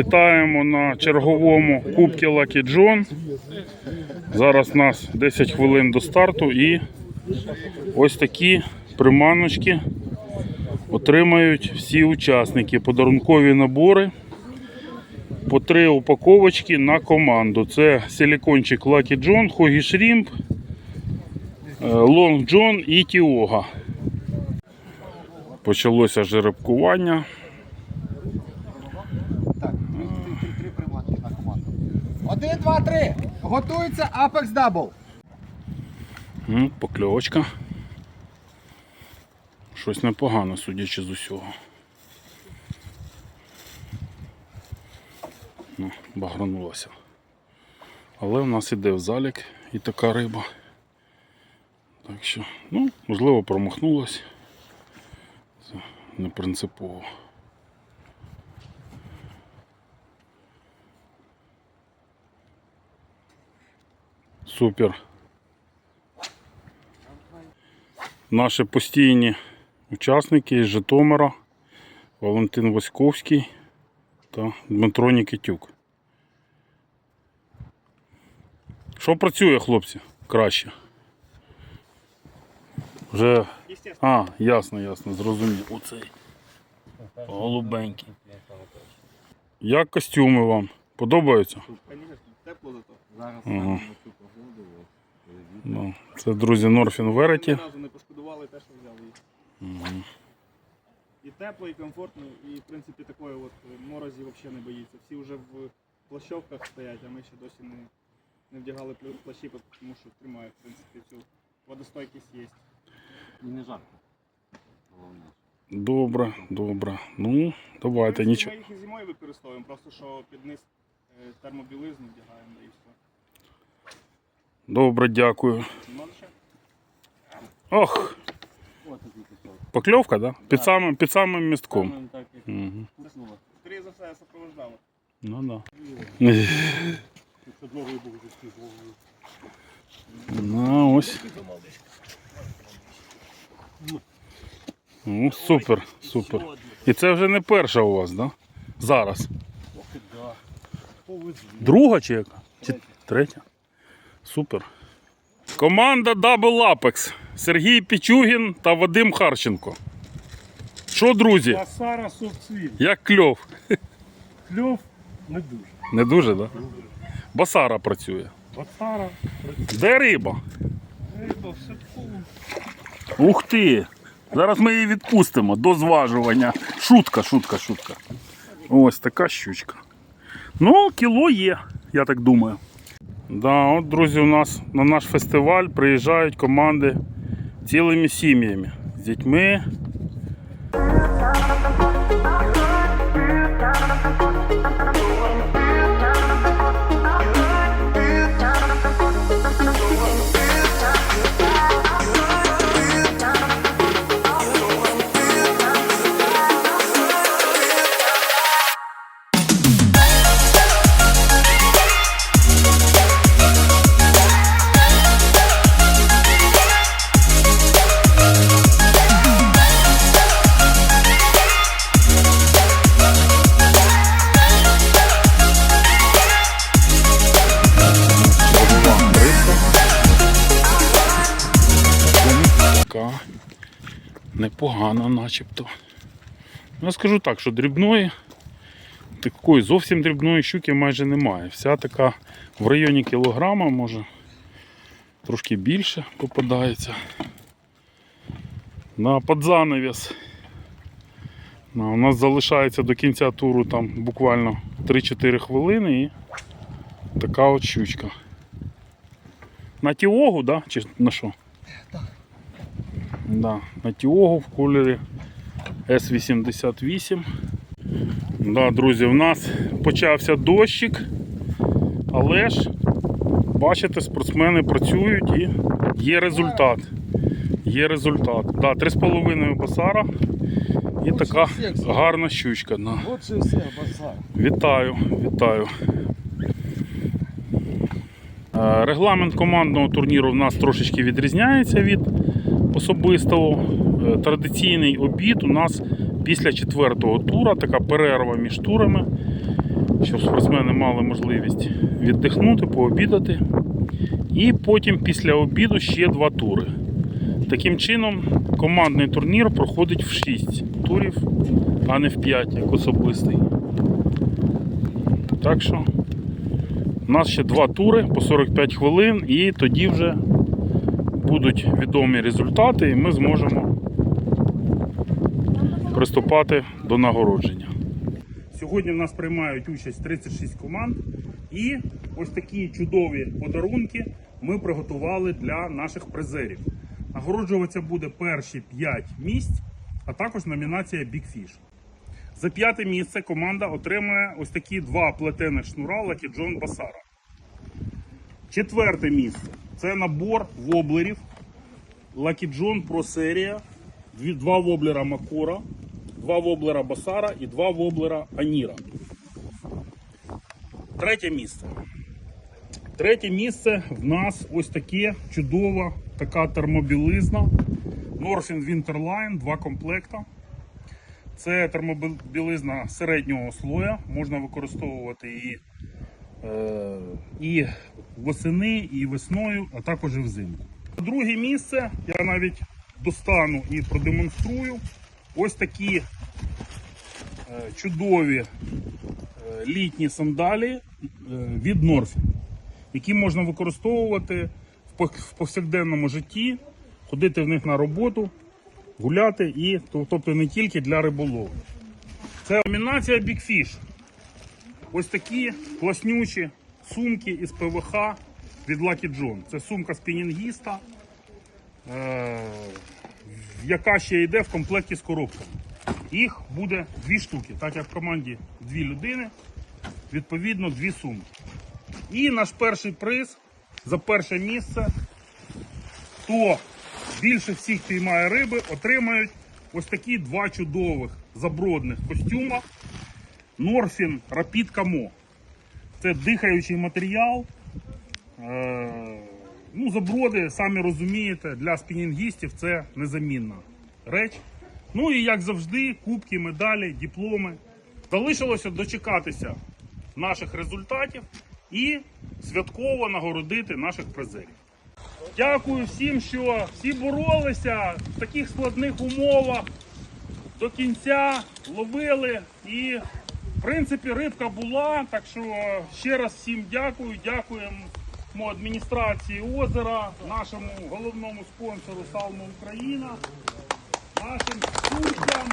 Вітаємо на черговому Кубці Lucky John. Зараз нас 10 хвилин до старту і ось такі приманочки отримають всі учасники. Подарункові набори по три упаковочки на команду. Це силікончик Lucky John, Shrimp, е, Long John і Тіога. Почалося жеребкування. Так, три, три, три, три приманки на команду. Один, два, три. Готується Apex Double. М, Покльовочка. Щось непогано, судячи з усього. Ну, багранулася. Але в нас іде в залік і така риба. Так що, ну, можливо, промахнулась. Це не принципово. Супер. Наші постійні учасники з Житомира Валентин Васьковський та Дмитро Нікітюк. Що працює, хлопці? Краще. Вже. А, ясно, ясно, зрозумів. Оцей. Голубенький. Як костюми вам? Подобаються? Тепло зато. Зараз Ага. на цю погоду. от, Ну, це друзі Норфін Вереті. Разу не пошкодували те, що взяли їх. І тепло, і комфортно, і в принципі такої от морозі взагалі не боїться. Всі вже в плащовках стоять, а ми ще досі не, не вдягали плащі, тому що тримає, в принципі, цю водостойкість є. І не жарко. Головне. Добре, добре. Ну, давайте, нічого. Ми їх і зимою використовуємо, просто що під низ е, термобілизну вдягаємо і все. Добре, дякую. Ох, покльовка, да? Під самим, під самим містком. Угу. Скоріше за все, супроводжало. Ну да. Ну, ось. Ну, супер, супер. І це вже не перша у вас, да? Зараз. Друга чи яка? Чи третя? Супер. Команда Double Apex. Сергій Пічугін та Вадим Харченко. Що, друзі? Басара совцвіт. Як кльов? Кльов не дуже. Не дуже, так? Да? Басара працює. Басара, Де риба? риба, все такого. Ух ти! Зараз ми її відпустимо до зважування. Шутка, шутка, шутка. Ось така щучка. Ну, кіло є, я так думаю. Да, от, друзі, у нас на наш фестиваль приїжджають команди цілими сім'ями з дітьми. Непогана начебто. Ну, Я скажу так, що дрібної, такої зовсім дрібної щуки майже немає. Вся така в районі кілограма, може трошки більше попадається. На подзанавіс. У нас залишається до кінця туру там буквально 3-4 хвилини і така от щучка. На тіогу, да? Чи на що? Да, на Тіогу в кольорі С88. Да, друзі, у нас почався дощик, але ж, бачите, спортсмени працюють і є результат. Є результат. Да, 3,5 басара і така гарна щучка. Да. Лучше всіх базар. Вітаю, вітаю. Е, Регламент командного турніру в нас трошечки відрізняється від особистого. Е, Традиційний обід у нас після четвертого тура, така перерва між турами. щоб спортсмени мали можливість віддихнути, пообідати. І потім після обіду ще два тури. Таким чином, командний турнір проходить в 6 турів, а не в 5, як особистий. Так що у нас ще два тури по 45 хвилин, і тоді вже будуть відомі результати, і ми зможемо приступати до нагородження. Сьогодні в нас приймають участь 36 команд, і ось такі чудові подарунки ми приготували для наших призерів. Нагороджуватися буде перші 5 місць, а також номінація Big Fish. За п'яте місце команда отримує ось такі два плетених шнура Lucky John Басара. Четверте місце це набор воблерів Lucky John Pro серія. Два воблера Макора, два воблера Басара і два воблера Аніра. Третє місце. Третє місце в нас ось таке чудова така термобілизна. Norfin Winterline, два комплекта. Це термобілизна середнього слоя. Можна використовувати її і восени, і весною, а також і взимку. Друге місце я навіть достану і продемонструю. Ось такі е, чудові е, літні сандалі е, від Norfin, які можна використовувати в повсякденному житті, ходити в них на роботу, гуляти і тобто не тільки для риболовлі. Це номінація Big Fish. Ось такі класнючі сумки із ПВХ від Lucky John. Це сумка спінінгіста, е, яка ще йде в комплекті з коробками. Їх буде дві штуки, так як в команді дві людини, відповідно дві сумки. І наш перший приз за перше місце. Хто більше всіх піймає риби, отримають ось такі два чудових забродних костюма Norfin Rapid Camo. Це дихаючий матеріал. Е, ну, заброди, самі розумієте, для спінінгістів це незамінна реч. Ну і як завжди, кубки, медалі, дипломи. Залишилося дочекатися наших результатів і святково нагородити наших призерів. Дякую всім, що всі боролися в таких складних умовах. До кінця ловили і, в принципі, рибка була, так що ще раз всім дякую. Дякуємо адміністрації озера, нашому головному спонсору Салма Україна, нашим суддям.